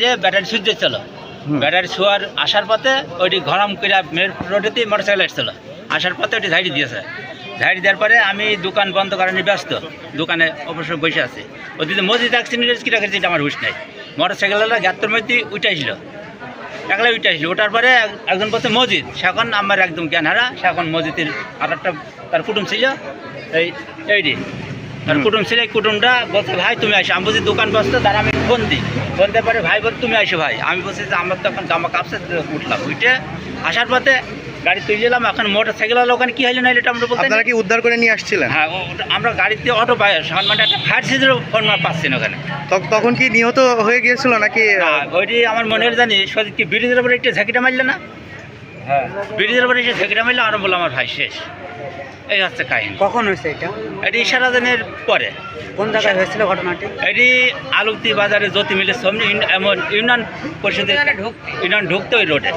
যে battery switch ছিল battery শোয়ার আসার পথে ওইটি ঘরাম করে মেন রোডেতেই মোটর সাইকেল আসছিল। আসার পথে ওটি ঝাড়ি দিয়েছে। ঝাড়ি দেওয়ার পরে আমি দোকান বন্ধ করানি ব্যস্ত। দোকানে অবশ্য বসে আছি। ওদিকে মসজিদ অ্যাক্সিডেন্ট কী রাখেছি আমার হুশ নাই। মোটর সাইকেলটা গ্যাত্তর মধ্যে উঠে উঠাইছিল। একলা উঠে আসলো। ওঠার পরে একজন বলছে মসজিদ সেখন আমার একদম জ্ঞান হারা সেখন মসজিদের আর একটা তার কুটুম ছিল। এই এইটি তার কুটুম ছিল। এই কুটুমটা বলছে ভাই তুমি আসো। আমি বলছি দোকান বসতো তার আমি ফোন দিই দেওয়ার পরে ভাই বল তুমি আসো ভাই। আমি বলছি যে আমার তখন এখন জামা কাপছে উঠলাম। উঠে আসার পথে গাড়ি তুলে এলাম এখন মোটর সাইকেল ওখানে কি হইল না এটা আমরা বলতে আপনারা কি উদ্ধার করে নিয়ে আসছিলেন? হ্যাঁ ওটা- আমরা গাড়িতে অটো পাই সামান মানে একটা ফায়ার সিজের ফোন পাচ্ছি না ওখানে। তখ- তখন কি নিহত হয়ে গিয়েছিল নাকি? না ওইটি আমার মনে হয় জানি সত্যি কি ব্রিজের উপরে একটা ঝাঁকিটা মারলে না? হ্যাঁ। ব্রিজের উপরে এসে ঝাঁকিটা মারলে আরও বললাম আমার ভাই শেষ। এই হচ্ছে কাহিনী। কখন হয়েছে এটা? এটি ইশারা দিনের পরে। কোন জায়গায় হয়েছিল ঘটনাটি? এটি আলুক্তি বাজারে জ্যোতি মিলের সামনে এমন ইউনিয়ন পরিষদের ইউনিয়ন ঢুকতে। ওই রোডে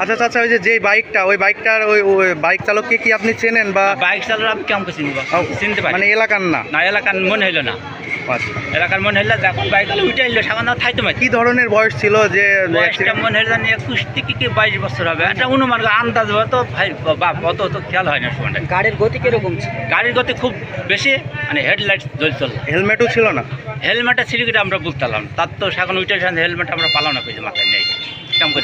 আচ্ছা আচ্ছা, ওই যে যে বাইকটা ওই বাইকটার ওই ওই বাইক চালককে কি আপনি চেনেন বা বাইক চালক আমি কেমন চিনব? চিনতে পারি। মানে এলাকার না? না এলাকার মনে হইল না। এলাকার মনে হইল যখন বাইক চালা উঠে এলো সেখানে থাকতে পারি কি ধরনের বয়স ছিল যে বয়সটা মনে হইল জানি একুশ থেকে কি বাইশ বছর হবে। একটা অনুমান আন্দাজ তো ভাই বাপ অত তো খেয়াল হয় না সময়টা। গাড়ির গতি কীরকম ছিল? গাড়ির গতি খুব বেশি মানে হেডলাইট জ্বলছিল। হেলমেটও ছিল না? হেলমেটটা সিলিগুড়ি আমরা বুঝতাম তার তো এখন উঠে হেলমেট আমরা পালানো করেছি মাথায় নেই।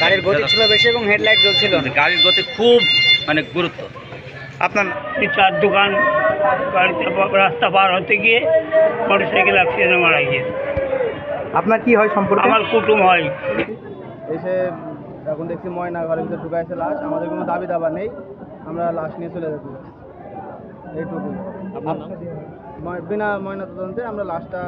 গাড়ির গতি ছিল বেশি এবং হেডলাইট জ্বলছিল? গাড়ির গতি খুব মানে গুরুত্ব। আপনার চার দোকান বাড়িতে রাস্তা পার হতে গিয়ে মোটর সাইকেল অ্যাক্সিডেন্টে মারা গিয়েছে। আপনার কি হয় সম্পর্কে? আমার কুটুম হয়। এসে এখন দেখছি ময়না ঘরের ভিতরে ঢুকাইছে লাশ। আমাদের কোনো দাবি দাবা নেই। আমরা লাশ নিয়ে চলে যেতে এইটুকুই বিনা ময়না তদন্তে আমরা লাশটা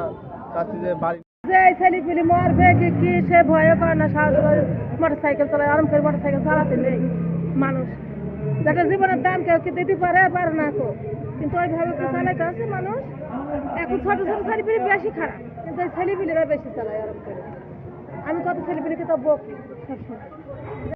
চাচ্ছি যে বাড়ি যে ছেলে পেলে মরবে কি কি সে ভয়ে করে না সাহস করে। মোটর সাইকেল চালায় আরাম করে মোটর সাইকেল চালাতে নেই মানুষ। যেটা জীবনের দাম কেউ কি দিতে পারে পারে না কেউ। কিন্তু ওইভাবে কি চালাইতে আছে মানুষ। এখন ছোট ছোট ছেলেপিলি পেলে বেশি খারাপ। কিন্তু ওই ছেলেপিলিরা বেশি চালায় আরম করে। আমি কত ছেলেপিলিকে তো বকি সবসময়।